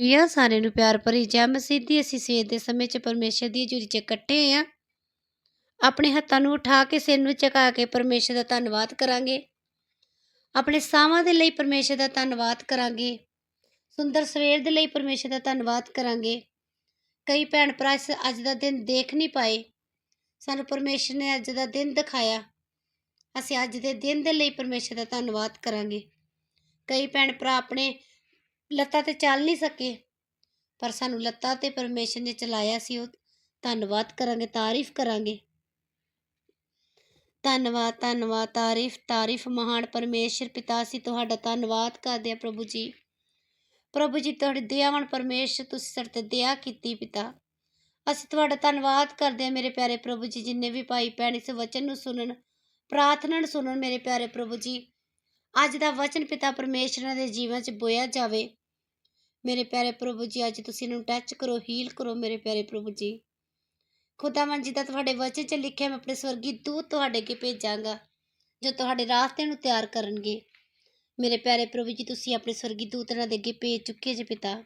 ਯਾ ਸਾਰਿਆਂ ਨੂੰ ਪਿਆਰ ਭਰੀ ਜੈ ਮਸੀਹ ਦੀ। ਅਸੀਂ ਸਵੇਰ ਦੇ ਸਮੇਂ 'ਚ ਪਰਮੇਸ਼ਰ ਦੀ ਹਜ਼ੂਰੀ 'ਚ ਇਕੱਠੇ ਹੋਏ ਆ। ਆਪਣੇ ਹੱਥਾਂ ਨੂੰ ਉਠਾ ਕੇ, ਸਿਰ ਨੂੰ ਝੁਕਾ ਕੇ ਪਰਮੇਸ਼ਰ ਦਾ ਧੰਨਵਾਦ ਕਰਾਂਗੇ। ਆਪਣੇ ਸਾਵਾਂ ਦੇ ਲਈ ਪਰਮੇਸ਼ਰ ਦਾ ਧੰਨਵਾਦ ਕਰਾਂਗੇ। ਸੁੰਦਰ ਸਵੇਰ ਦੇ ਲਈ ਪਰਮੇਸ਼ਰ ਦਾ ਧੰਨਵਾਦ ਕਰਾਂਗੇ। ਕਈ ਭੈਣ ਭਰਾ ਇਸ ਅੱਜ ਦਾ ਦਿਨ ਦੇਖ ਨਹੀਂ ਪਾਏ। ਸਾਨੂੰ ਪਰਮੇਸ਼ਰ ਨੇ ਅੱਜ ਦਾ ਦਿਨ ਦਿਖਾਇਆ। ਅਸੀਂ ਅੱਜ ਦੇ ਦਿਨ ਦੇ ਲਈ ਪਰਮੇਸ਼ਰ ਦਾ ਧੰਨਵਾਦ ਕਰਾਂਗੇ। ਕਈ ਭੈਣ ਭਰਾ ਆਪਣੇ ਲੱਤਾਂ ਤੇ ਚੱਲ ਨਹੀਂ ਸਕੇ। ਪਰ ਸਾਨੂੰ ਲੱਤਾਂ ਤੇ ਪਰਮੇਸ਼ਰ ਨੇ ਚਲਾਇਆ ਸੀ ਉਹ। ਧੰਨਵਾਦ ਕਰਾਂਗੇ, ਤਾਰੀਫ ਕਰਾਂਗੇ। ਧੰਨਵਾਦ ਧੰਨਵਾਦ, ਤਾਰੀਫ ਤਾਰੀਫ ਮਹਾਨ ਪਰਮੇਸ਼ਰ ਪਿਤਾ ਅਸੀਂ ਤੁਹਾਡਾ ਧੰਨਵਾਦ ਕਰਦੇ ਹਾਂ ਪ੍ਰਭੂ ਜੀ। ਪ੍ਰਭੂ ਜੀ, ਤੁਹਾਡੇ ਦਇਆਵਾਨ ਪਰਮੇਸ਼ਰ ਤੁਸੀਂ ਸਾਡੇ ਤੇ ਦਇਆ ਕੀਤੀ ਪਿਤਾ। ਅਸੀਂ ਤੁਹਾਡਾ ਧੰਨਵਾਦ ਕਰਦੇ ਹਾਂ ਮੇਰੇ ਪਿਆਰੇ ਪ੍ਰਭੂ ਜੀ, ਜਿੰਨੇ ਵੀ ਭਾਈ ਭੈਣ ਇਸ ਵਚਨ ਨੂੰ ਸੁਣਨ, ਪ੍ਰਾਰਥਨਾ ਨੂੰ ਸੁਣਨ ਮੇਰੇ ਪਿਆਰੇ ਪ੍ਰਭੂ ਜੀ। ਅੱਜ ਦਾ ਵਚਨ ਪਿਤਾ ਪਰਮੇਸ਼ਰ ਦੇ ਜੀਵਨ 'ਚ ਬੋਇਆ ਜਾਵੇ। ਮੇਰੇ ਪਿਆਰੇ ਪ੍ਰਭੂ ਜੀ, ਅੱਜ ਤੁਸੀਂ ਇਹਨੂੰ ਟੱਚ ਕਰੋ ਹੀਲ ਕਰੋ ਮੇਰੇ ਪਿਆਰੇ ਪ੍ਰਭੂ ਜੀ। ਖੁਦਾਵੰਦ ਜੀ ਦਾ ਤੁਹਾਡੇ ਵਚਨ 'ਚ ਲਿਖਿਆ, ਮੈਂ ਆਪਣੇ ਸਵਰਗੀ ਦੂਤ ਤੁਹਾਡੇ ਅੱਗੇ ਭੇਜਾਂਗਾ, ਜੋ ਤੁਹਾਡੇ ਰਾਸਤੇ ਨੂੰ ਤਿਆਰ ਕਰਨਗੇ। ਮੇਰੇ ਪਿਆਰੇ ਪ੍ਰਭੂ ਜੀ, ਤੁਸੀਂ ਆਪਣੇ ਸਵਰਗੀ ਦੂਤ ਦੂਤਰਾਂ ਦੇ ਅੱਗੇ ਭੇਜ ਚੁੱਕੇ ਜੇ ਪਿਤਾ।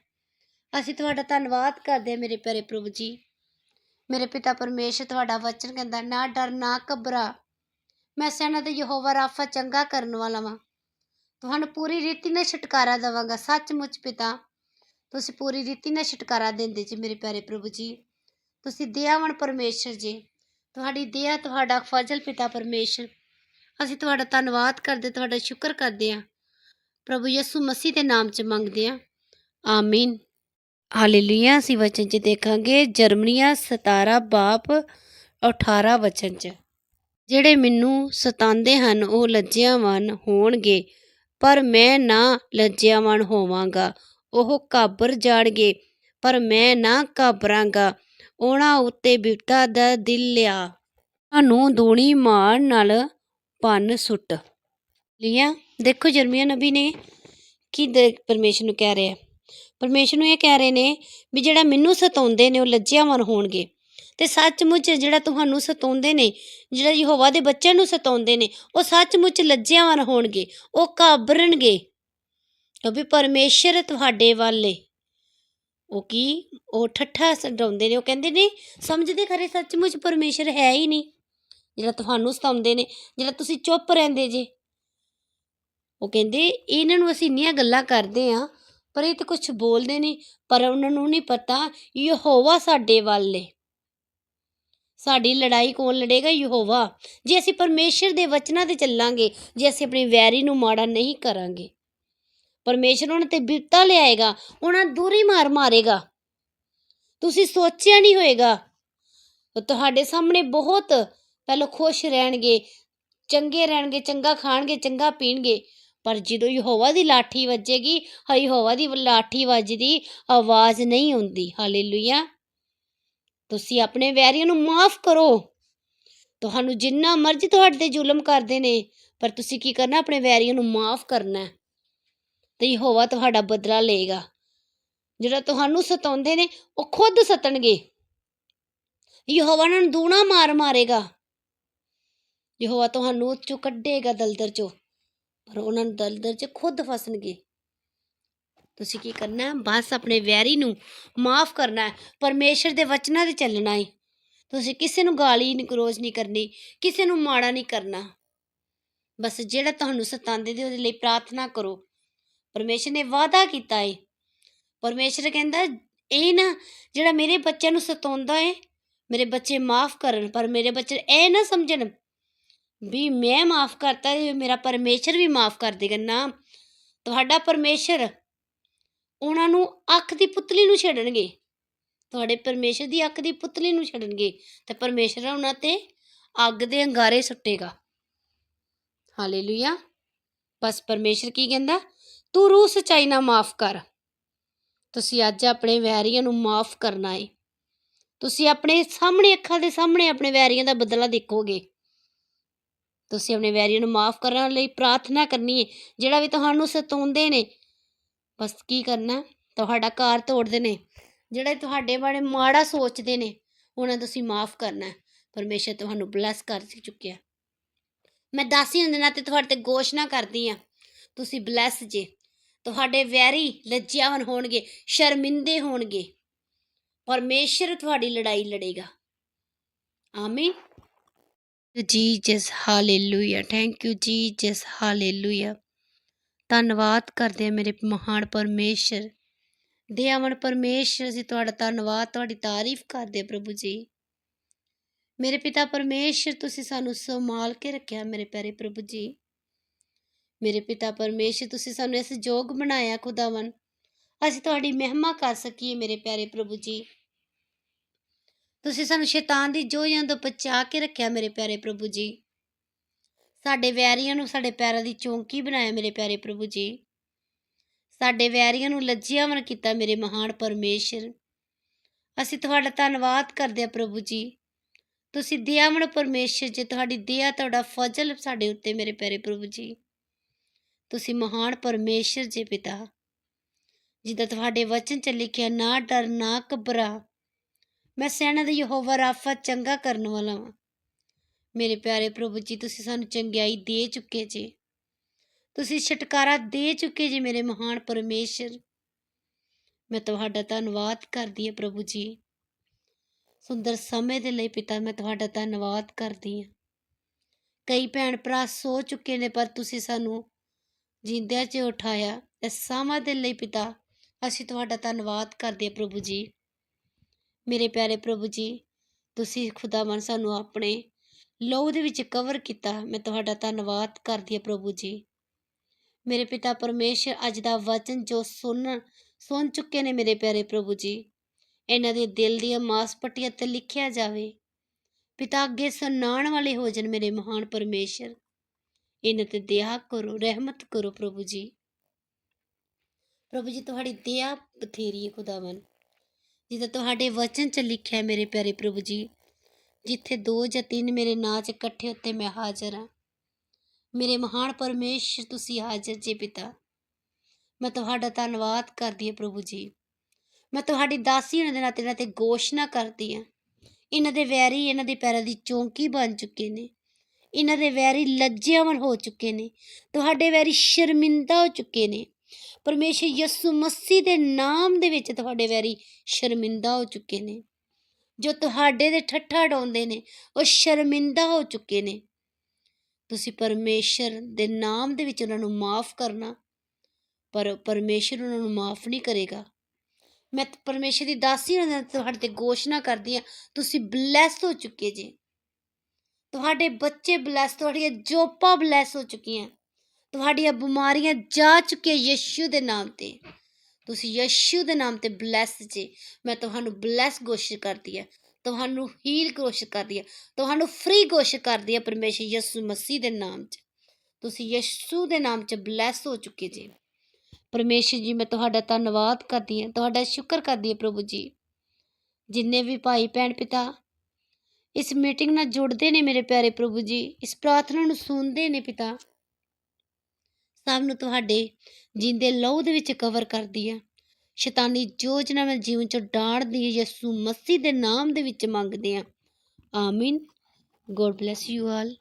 ਅਸੀਂ ਤੁਹਾਡਾ ਧੰਨਵਾਦ ਕਰਦੇ ਹਾਂ ਮੇਰੇ ਪਿਆਰੇ ਪ੍ਰਭੂ ਜੀ। ਮੇਰੇ ਪਿਤਾ ਪਰਮੇਸ਼ਰ, ਤੁਹਾਡਾ ਵਚਨ ਕਹਿੰਦਾ, ਨਾ ਡਰ, ਨਾ ਘਬਰਾ। ਮੈਂ ਸੈਨਾ ਦੇ ਯਹੋਵਾ ਰਾਫਾ ਚੰਗਾ ਕਰਨ ਵਾਲਾ ਵਾਂ। ਤੁਹਾਨੂੰ ਪੂਰੀ ਰੀਤੀ ਨਾਲ ਛੁਟਕਾਰਾ ਦੇਵਾਂਗਾ, ਸੱਚਮੁੱਚ ਪਿਤਾ। ਤੁਸੀਂ ਪੂਰੀ ਰੀਤੀ ਨਾਲ ਛੁਟਕਾਰਾ ਦਿੰਦੇ ਜੀ ਮੇਰੇ ਪਿਆਰੇ ਪ੍ਰਭੂ ਜੀ। ਤੁਸੀਂ ਦਇਆਵਾਨ ਪਰਮੇਸ਼ਰ ਜੀ। ਤੁਹਾਡੀ ਦਇਆ, ਤੁਹਾਡਾ ਫਜ਼ਲ ਪਿਤਾ ਪਰਮੇਸ਼ਰ। ਅਸੀਂ ਤੁਹਾਡਾ ਧੰਨਵਾਦ ਕਰਦੇ, ਤੁਹਾਡਾ ਸ਼ੁਕਰ ਕਰਦੇ ਹਾਂ। ਪ੍ਰਭੂ ਯਿਸੂ ਮਸੀਹ ਦੇ ਨਾਮ 'ਚ ਮੰਗਦੇ ਹਾਂ। ਆਮੀਨ। ਹਾਲੇਲੂਇਆ। ਅਸੀਂ ਵਚਨ 'ਚ ਦੇਖਾਂਗੇ, ਜਰਮਨੀਆਂ 17 ਬਾਪ 18 ਵਚਨ 'ਚ। ਜਿਹੜੇ ਮੈਨੂੰ ਸਤਾਉਂਦੇ ਹਨ, ਉਹ ਲੱਜਿਆਵਾਨ ਹੋਣਗੇ, ਪਰ ਮੈਂ ਨਾ ਲੱਜਿਆਵਾਨ ਹੋਵਾਂਗਾ। ਉਹ ਘਾਬਰ ਜਾਣਗੇ, ਪਰ ਮੈਂ ਨਾ ਘਾਬਰਾਂਗਾ। ਉਹਨਾਂ ਉੱਤੇ ਬਿਪਤਾ ਦਾ ਦਿਲ ਲਿਆ। ਨੂੰ ਦੂਣੀ ਮਾਰ ਨਾਲ ਭੰਨ ਸੁੱਟ। ਲਿਆ, ਦੇਖੋ ਜਰਮੀਆ ਨਬੀ ਨੇ ਕੀ ਦੇ- ਪਰਮੇਸ਼ਰ ਨੂੰ ਕਹਿ ਰਿਹਾ। ਪਰਮੇਸ਼ਰ ਨੂੰ ਇਹ ਕਹਿ ਰਹੇ ਨੇ ਵੀ ਜਿਹੜਾ ਮੈਨੂੰ ਸਤਾਉਂਦੇ ਨੇ ਉਹ ਲੱਜਿਆਵਾਨ ਹੋਣਗੇ। ਤੇ ਸੱਚਮੁੱਚ ਜਿਹੜਾ ਤੁਹਾਨੂੰ ਸਤਾਉਂਦੇ ਨੇ, ਜਿਹੜਾ ਯਹੋਵਾ ਦੇ ਬੱਚਿਆਂ ਨੂੰ ਸਤਾਉਂਦੇ ਨੇ, ਉਹ ਸੱਚਮੁੱਚ ਲੱਜਿਆਵਾਨ ਹੋਣਗੇ। ਉਹ ਘਾਬਰਨਗੇ। ਕਿਉਂਕਿ ਪਰਮੇਸ਼ਰ ਤੁਹਾਡੇ ਵਾਲੇ ਉਹ ਕੀ? ਉਹ ਠੱਠਾ ਸਡਾਉਂਦੇ ਨੇ, ਉਹ ਕਹਿੰਦੇ ਨੇ, ਸਮਝਦੇ ਖਰੇ ਸੱਚਮੁੱਚ ਪਰਮੇਸ਼ਰ ਹੈ ਹੀ ਨਹੀਂ। ਜਿਹੜਾ ਤੁਹਾਨੂੰ ਸਤਾਉਂਦੇ ਨੇ, ਜਿਹੜਾ ਤੁਸੀਂ ਚੁੱਪ ਰਹਿੰਦੇ ਜੇ। ਉਹ ਕਹਿੰਦੇ, ਇਹਨਾਂ ਨੂੰ ਅਸੀਂ ਇੰਨੀਆਂ ਗੱਲਾਂ ਕਰਦੇ ਆ, ਪਰ ਇਹ ਤਾਂ ਕੁਝ ਬੋਲਦੇ ਨਹੀਂ, ਪਰ ਉਹਨਾਂ ਨੂੰ ਨਹੀਂ ਪਤਾ, ਯਹੋਵਾ ਸਾਡੇ ਵੱਲ ਏ। ਸਾਡੀ ਲੜਾਈ ਕੌਣ ਲੜੇਗਾ? ਯਹੋਵਾ। ਜੇ ਅਸੀਂ ਪਰਮੇਸ਼ਰ ਦੇ ਵਚਨਾਂ ਤੇ ਚੱਲਾਂਗੇ, ਜੇ ਅਸੀਂ ਆਪਣੀ ਵੈਰੀ ਨੂੰ ਮਾੜਾ ਨਹੀਂ ਕਰਾਂਗੇ। ਪਰਮੇਸ਼ਰ ਉਹਨਾਂ ਤੇ ਬਿਪਤਾ ਲਿਆਏਗਾ, ਉਹਨਾਂ ਦੂਰੀ ਮਾਰ ਮਾਰੇਗਾ। ਤੁਸੀਂ ਸੋਚਿਆ ਨਹੀਂ ਹੋਏਗਾ। ਤੁਹਾਡੇ ਸਾਹਮਣੇ ਬਹੁਤ ਪਹਿਲਾਂ ਖੁਸ਼ ਰਹਿਣਗੇ, ਚੰਗੇ ਰਹਿਣਗੇ, ਚੰਗਾ ਖਾਣਗੇ, ਚੰਗਾ ਪੀਣਗੇ। ਪਰ ਜਦੋਂ ਯਹੋਵਾ ਦੀ ਲਾਠੀ ਵੱਜੇਗੀ ਹਾ ਹੋਵਾ ਦੀ ਲਾਠੀ ਵੱਜਦੀ ਆਵਾਜ਼ ਨਹੀਂ ਆਉਂਦੀ। ਹਾਲੇਲੂਇਆ। ਤੁਸੀਂ ਆਪਣੇ ਵੈਰੀਆਂ ਨੂੰ ਮਾਫ ਕਰੋ। ਤੁਹਾਨੂੰ ਜਿੰਨਾ ਮਰਜ਼ੀ ਤੁਹਾਡੇ ਤੇ ਜ਼ੁਲਮ ਕਰਦੇ ਨੇ, ਪਰ ਤੁਸੀਂ ਕੀ ਕਰਨਾ? ਆਪਣੇ ਵੈਰੀਆਂ ਨੂੰ ਮਾਫ ਕਰਨਾ ਤੇ ਯਹੋਵਾ ਤੁਹਾਡਾ ਬਦਲਾ ਲਏਗਾ। ਜਿਹੜਾ ਤੁਹਾਨੂੰ ਸਤਾਉਂਦੇ ਨੇ, ਉਹ ਖੁਦ ਸਤਣਗੇ। ਯਹੋਵਾ ਉਹਨਾਂ ਨੂੰ ਦੂਣਾ ਮਾਰ ਮਾਰੇਗਾ। ਯਹੋਵਾ ਤੁਹਾਨੂੰ ਚੋਂ ਕੱਢੇਗਾ ਦਲਦਰ ਚੋਂ, ਪਰ ਉਹਨਾਂ ਨੂੰ ਦਲਦਰ 'ਚ ਖੁਦ ਫਸਣਗੇ। ਤੁਸੀਂ ਕੀ ਕਰਨਾ ਹੈ? ਬਸ ਆਪਣੇ ਵੈਰੀ ਨੂੰ ਮਾਫ ਕਰਨਾ ਹੈ। ਪਰਮੇਸ਼ਰ ਦੇ ਵਚਨਾਂ ਤੇ ਚੱਲਣਾ ਹੈ ਤੁਸੀਂ ਕਿਸੇ ਨੂੰ ਗਾਲੀ ਨਿਕਰੋਜ ਨਹੀਂ ਕਰਨੀ, ਕਿਸੇ ਨੂੰ ਮਾੜਾ ਨਹੀਂ ਕਰਨਾ। ਬਸ ਜਿਹੜਾ ਤੁਹਾਨੂੰ ਸਤਾਉਂਦੇ ਦੇ ਉਹਦੇ ਲਈ ਪ੍ਰਾਰਥਨਾ ਕਰੋ। ਪਰਮੇਸ਼ਰ ਨੇ ਵਾਅਦਾ ਕੀਤਾ ਏ। ਪਰਮੇਸ਼ਰ ਕਹਿੰਦਾ, ਇਹ ਨਾ ਜਿਹੜਾ ਮੇਰੇ ਬੱਚਿਆਂ ਨੂੰ ਸਤਾਉਂਦਾ ਏ, ਮੇਰੇ ਬੱਚੇ ਮਾਫ ਕਰਨ, ਪਰ ਮੇਰੇ ਬੱਚੇ ਇਹ ਨਾ ਸਮਝਣ ਵੀ ਮੈਂ ਮਾਫ ਕਰਤਾ ਤੇ ਮੇਰਾ ਪਰਮੇਸ਼ਰ ਵੀ ਮਾਫ ਕਰ ਦੇਗਾ। ਨਾ, ਤੁਹਾਡਾ ਪਰਮੇਸ਼ਰ ਉਹਨਾਂ ਨੂੰ ਅੱਖ ਦੀ ਪੁਤਲੀ ਨੂੰ ਛੱਡਣਗੇ। ਤੁਹਾਡੇ ਪਰਮੇਸ਼ਰ ਦੀ ਅੱਖ ਦੀ ਪੁਤਲੀ ਨੂੰ ਛੱਡਣਗੇ ਤੇ ਪਰਮੇਸ਼ਰ ਉਹਨਾਂ ਤੇ ਅੱਗ ਦੇ ਅੰਗਾਰੇ ਸੁੱਟੇਗਾ। ਹਾਲੇਲੂਇਆ। ਬਸ ਪਰਮੇਸ਼ਰ ਕੀ ਕਹਿੰਦਾ? ਤੂੰ ਰੂਹ ਸਚਾਈ ਨਾ ਮਾਫ ਕਰ। ਤੁਸੀਂ ਅੱਜ ਆਪਣੇ ਵੈਰੀਆਂ ਨੂੰ ਮਾਫ ਕਰਨਾ ਏ। ਤੁਸੀਂ ਆਪਣੇ ਸਾਹਮਣੇ ਅੱਖਾਂ ਦੇ ਸਾਹਮਣੇ ਆਪਣੇ ਵੈਰੀਆਂ ਦਾ ਬਦਲਾ ਦੇਖੋਗੇ। ਤੁਸੀਂ ਆਪਣੇ ਵੈਰੀਆਂ ਨੂੰ ਮਾਫ ਕਰਨ ਲਈ ਪ੍ਰਾਰਥਨਾ ਕਰਨੀ ਹੈ ਜਿਹੜਾ ਵੀ ਤੁਹਾਨੂੰ ਸਤਾਉਂਦੇ ਨੇ। ਬਸ ਕੀ ਕਰਨਾ, ਤੁਹਾਡਾ ਘਰ ਤੋੜਦੇ ਨੇ। ਜਿਹੜੇ ਤੁਹਾਡੇ ਬਾਰੇ ਮਾੜਾ ਸੋਚਦੇ ਨੇ, ਉਹਨਾਂ ਨੂੰ ਤੁਸੀਂ ਮਾਫ ਕਰਨਾ। ਹੈ। ਪਰਮੇਸ਼ਰ ਤੁਹਾਨੂੰ ਬਲੈਸ ਕਰ ਚੁੱਕਿਆ। ਮੈਂ ਦਾਸੀਆਂ ਦੇ ਨਾਤੇ ਤੁਹਾਡੇ ਤੇ ਘੋਸ਼ਣਾ ਕਰਦੀ ਆ। ਤੁਸੀਂ ਬਲੈਸ ਜੇ। ਤੁਹਾਡੇ ਵੈਰੀ ਲੱਜਿਆਵਨ ਹੋਣਗੇ, ਸ਼ਰਮਿੰਦੇ ਹੋਣਗੇ। ਪਰਮੇਸ਼ਰ ਤੁਹਾਡੀ ਲੜਾਈ ਲੜੇਗਾ। ਆਮੀਨ। Jesus hallelujah. Thank you Jesus hallelujah. ਧੰਨਵਾਦ ਕਰਦੇ ਹਾਂ ਮੇਰੇ ਮਹਾਨ ਪਰਮੇਸ਼ਰ। ਦਇਆਵਾਨ ਪਰਮੇਸ਼ਰ, ਅਸੀਂ ਤੁਹਾਡਾ ਧੰਨਵਾਦ, ਤੁਹਾਡੀ ਤਾਰੀਫ ਕਰਦੇ ਪ੍ਰਭੂ ਜੀ। ਮੇਰੇ ਪਿਤਾ ਪਰਮੇਸ਼ਰ, ਤੁਸੀਂ ਸਾਨੂੰ ਸੰਭਾਲ ਕੇ ਰੱਖਿਆ ਮੇਰੇ ਪਿਆਰੇ ਪ੍ਰਭੂ ਜੀ। ਮੇਰੇ ਪਿਤਾ ਪਰਮੇਸ਼ਰ, ਤੁਸੀਂ ਸਾਨੂੰ ਇਸ ਯੋਗ ਬਣਾਇਆ ਖੁਦਾਵੰ ਅਸੀਂ ਤੁਹਾਡੀ ਮਹਿਮਾ ਕਰ ਸਕੀਏ ਮੇਰੇ ਪਿਆਰੇ ਪ੍ਰਭੂ ਜੀ। ਤੁਸੀਂ ਸਾਨੂੰ ਸ਼ੈਤਾਨ ਦੀ ਜੋਹਾਂ ਤੋਂ ਬਚਾ ਕੇ ਰੱਖਿਆ ਮੇਰੇ ਪਿਆਰੇ ਪ੍ਰਭੂ ਜੀ। ਸਾਡੇ ਵੈਰੀਆਂ ਨੂੰ ਸਾਡੇ ਪੈਰਾਂ ਦੀ ਚੌਂਕੀ ਬਣਾਇਆ ਮੇਰੇ ਪਿਆਰੇ ਪ੍ਰਭੂ ਜੀ। ਸਾਡੇ ਵੈਰੀਆਂ ਨੂੰ ਲੱਜਿਆਵਨ ਕੀਤਾ ਮੇਰੇ ਮਹਾਨ ਪਰਮੇਸ਼ਰ। ਅਸੀਂ ਤੁਹਾਡਾ ਧੰਨਵਾਦ ਕਰਦੇ ਹਾਂ ਪ੍ਰਭੂ ਜੀ। ਤੁਸੀਂ ਦਇਆਵਾਨ ਪਰਮੇਸ਼ਰ, ਜੀ ਤੁਹਾਡੀ ਦਇਆ ਤੁਹਾਡਾ ਫਜ਼ਲ ਸਾਡੇ ਉੱਤੇ ਮੇਰੇ ਪਿਆਰੇ ਪ੍ਰਭੂ ਜੀ। ਤੁਸੀਂ ਮਹਾਨ ਪਰਮੇਸ਼ਰ ਜੀ ਪਿਤਾ। ਜਿੱਦਾਂ ਤੁਹਾਡੇ ਵਚਨ ਚ ਲਿਖਿਆ, ਨਾ ਡਰ, ਨਾ ਘਬਰਾ। ਮੈਂ ਸੈਨਾ ਦਾ ਯਹੋਵਾ ਰਾਫਾ ਚੰਗਾ ਕਰਨ ਵਾਲਾ ਹਾਂ ਮੇਰੇ ਪਿਆਰੇ ਪ੍ਰਭੂ ਜੀ, ਤੁਸੀਂ ਸਾਨੂੰ ਚੰਗਿਆਈ ਦੇ ਚੁੱਕੇ ਜੀ। ਤੁਸੀਂ ਛਟਕਾਰਾ ਦੇ ਚੁੱਕੇ ਜੀ ਮੇਰੇ ਮਹਾਨ ਪਰਮੇਸ਼ਰ। ਮੈਂ ਤੁਹਾਡਾ ਧੰਨਵਾਦ ਕਰਦੀ ਹਾਂ ਪ੍ਰਭੂ ਜੀ। ਸੁੰਦਰ ਸਮੇਂ ਦੇ ਲਈ ਪਿਤਾ, ਮੈਂ ਤੁਹਾਡਾ ਧੰਨਵਾਦ ਕਰਦੀ ਹਾਂ। ਕਈ ਭੈਣ ਭਰਾ ਸੋ ਚੁੱਕੇ ਨੇ, ਪਰ ਤੁਸੀਂ ਸਾਨੂੰ ਜਿੰਦਿਆਂ 'ਚ ਉਠਾਇਆ ਇਸ ਸਮਾਂ ਦੇ ਲਈ ਪਿਤਾ, ਅਸੀਂ ਤੁਹਾਡਾ ਧੰਨਵਾਦ ਕਰਦੇ ਹਾਂ ਪ੍ਰਭੂ ਜੀ। ਮੇਰੇ ਪਿਆਰੇ ਪ੍ਰਭੂ ਜੀ, ਤੁਸੀਂ ਖੁਦਾਵੰ ਸਾਨੂੰ ਆਪਣੇ ਲਹੂ ਦੇ ਵਿੱਚ ਕਵਰ ਕੀਤਾ, ਮੈਂ ਤੁਹਾਡਾ ਧੰਨਵਾਦ ਕਰਦੀ ਹਾਂ ਪ੍ਰਭੂ ਜੀ। ਮੇਰੇ ਪਿਤਾ ਪਰਮੇਸ਼ਰ ਅੱਜ ਦਾ ਵਚਨ ਜੋ ਸੁਣ ਸੁਣ ਚੁੱਕੇ ਨੇ ਮੇਰੇ ਪਿਆਰੇ ਪ੍ਰਭੂ ਜੀ, ਇਹਨਾਂ ਦੇ ਦਿਲ ਦੀਆਂ ਮਾਸਪੱਟੀਆਂ ਤੇ ਲਿਖਿਆ ਜਾਵੇ, ਪਿਤਾ ਅੱਗੇ ਸੁਣਾਉਣ ਵਾਲੇ ਹੋ ਜਾਣ ਮੇਰੇ ਮਹਾਨ ਪਰਮੇਸ਼ਰ। ਇਹਨਾਂ ਤੇ ਦਇਆ ਕਰੋ, ਰਹਿਮਤ ਕਰੋ ਪ੍ਰਭੂ ਜੀ। ਪ੍ਰਭੂ ਜੀ, ਤੁਹਾਡੀ ਦਇਆ ਬਥੇਰੀ ਹੈ ਖੁਦਾਵੰ ਜਿੱਦਾਂ ਤੁਹਾਡੇ ਵਚਨ ਚ ਲਿਖਿਆ ਹੈ ਮੇਰੇ ਪਿਆਰੇ ਪ੍ਰਭੂ ਜੀ, ਜਿੱਥੇ ਦੋ ਜਾਂ ਤਿੰਨ ਮੇਰੇ ਨਾਂ 'ਚ ਇਕੱਠੇ ਉੱਤੇ ਮੈਂ ਹਾਜ਼ਰ ਹਾਂ। ਮੇਰੇ ਮਹਾਨ ਪਰਮੇਸ਼ਰ, ਤੁਸੀਂ ਹਾਜ਼ਰ ਜੀ ਪਿਤਾ। ਮੈਂ ਤੁਹਾਡਾ ਧੰਨਵਾਦ ਕਰਦੀ ਹਾਂ ਪ੍ਰਭੂ ਜੀ। ਮੈਂ ਤੁਹਾਡੀ ਦਾਸੀ ਇਹਨਾਂ ਦੇ ਨਾਤੇ ਨਾਤੇ ਤੇ ਘੋਸ਼ਣਾ ਕਰਦੀ ਹਾਂ। ਇਹਨਾਂ ਦੇ ਵੈਰੀ, ਇਹਨਾਂ ਦੇ ਪੈਰਾਂ ਦੀ ਚੌਂਕੀ ਬਣ ਚੁੱਕੇ ਨੇ। ਇਹਨਾਂ ਦੇ ਵੈਰੀ ਲੱਜਿਆਵਨ ਹੋ ਚੁੱਕੇ ਨੇ, ਤੁਹਾਡੇ ਵੈਰੀ ਸ਼ਰਮਿੰਦਾ ਹੋ ਚੁੱਕੇ ਨੇ। ਪਰਮੇਸ਼ਰ ਯਿਸੂ ਮਸੀਹ ਦੇ ਨਾਮ ਦੇ ਵਿੱਚ ਤੁਹਾਡੇ ਵੈਰੀ ਸ਼ਰਮਿੰਦਾ ਹੋ ਚੁੱਕੇ ਨੇ। ਜੋ ਤੁਹਾਡੇ ਦੇ ਠੱਠਾ ਡਾਉਂਦੇ ਨੇ, ਉਹ ਸ਼ਰਮਿੰਦਾ ਹੋ ਚੁੱਕੇ ਨੇ। ਤੁਸੀਂ ਪਰਮੇਸ਼ਰ ਦੇ ਨਾਮ ਦੇ ਵਿੱਚ ਉਹਨਾਂ ਨੂੰ ਮਾਫ ਕਰਨਾ, ਪਰ ਪਰਮੇਸ਼ਰ ਉਹਨਾਂ ਨੂੰ ਮਾਫ ਨਹੀਂ ਕਰੇਗਾ। ਮੈਂ ਪਰਮੇਸ਼ਰ ਦੀ ਦਾਸੀ ਉਹਨਾਂ ਤੁਹਾਡੇ ਤੇ ਘੋਸ਼ਣਾ ਕਰਦੀ ਹਾਂ। ਤੁਸੀਂ ਬਲੈਸ ਹੋ ਚੁੱਕੇ ਜੇ। ਤੁਹਾਡੇ ਬੱਚੇ ਬਲੈਸ ਤੁਹਾਡੀਆਂ ਜੋਪਾਂ ਬਲੈਸ ਹੋ ਚੁੱਕੀਆਂ। ਤੁਹਾਡੀਆਂ ਬਿਮਾਰੀਆਂ ਜਾ ਚੁੱਕੀਆਂ ਯਿਸੂ ਦੇ ਨਾਮ ਤੇ। ਤੁਸੀਂ ਯਿਸੂ ਦੇ ਨਾਮ ਤੇ ਬਲੈਸ ਜੇ। ਮੈਂ ਤੁਹਾਨੂੰ ਬਲੈਸ ਘੋਸ਼ਿਤ ਕਰਦੀ ਹਾਂ। ਤੁਹਾਨੂੰ ਹੀਲ ਘੋਸ਼ਿਤ ਕਰਦੀ ਹਾਂ। ਤੁਹਾਨੂੰ ਫ੍ਰੀ ਘੋਸ਼ਿਤ ਕਰਦੀ ਹਾਂ ਪਰਮੇਸ਼ਰ ਯਿਸੂ ਮਸੀਹ ਦੇ ਨਾਮ 'ਚ। ਤੁਸੀਂ ਯਿਸੂ ਦੇ ਨਾਮ 'ਚ ਬਲੈਸ ਹੋ ਚੁੱਕੇ ਜੀ। ਪਰਮੇਸ਼ਰ ਜੀ, ਮੈਂ ਤੁਹਾਡਾ ਧੰਨਵਾਦ ਕਰਦੀ ਹਾਂ। ਤੁਹਾਡਾ ਸ਼ੁਕਰ ਕਰਦੀ ਹਾਂ ਪ੍ਰਭੂ ਜੀ। ਜਿੰਨੇ ਵੀ ਭਾਈ ਭੈਣ ਪਿਤਾ ਇਸ ਮੀਟਿੰਗ ਨਾਲ ਜੁੜਦੇ ਨੇ ਮੇਰੇ ਪਿਆਰੇ ਪ੍ਰਭੂ ਜੀ, ਇਸ ਪ੍ਰਾਰਥਨਾ ਨੂੰ ਸੁਣਦੇ ਨੇ ਪਿਤਾ। ਸਭ ਨੂੰ ਤੁਹਾਡੇ ਜਿੰਦੇ ਲਹੂ ਦੇ ਵਿੱਚ ਕਵਰ ਕਰਦੀ ਆ। ਸ਼ੈਤਾਨੀ ਯੋਜਨਾ ਨਾਲ ਜੀਵਨ ਚੋਂ ਡਾਂਡਦੀ ਹੈ, ਯਿਸੂ ਮਸੀਹ ਦੇ ਨਾਮ ਦੇ ਵਿੱਚ ਮੰਗਦੇ ਆ ਆਮੀਨ। God bless you all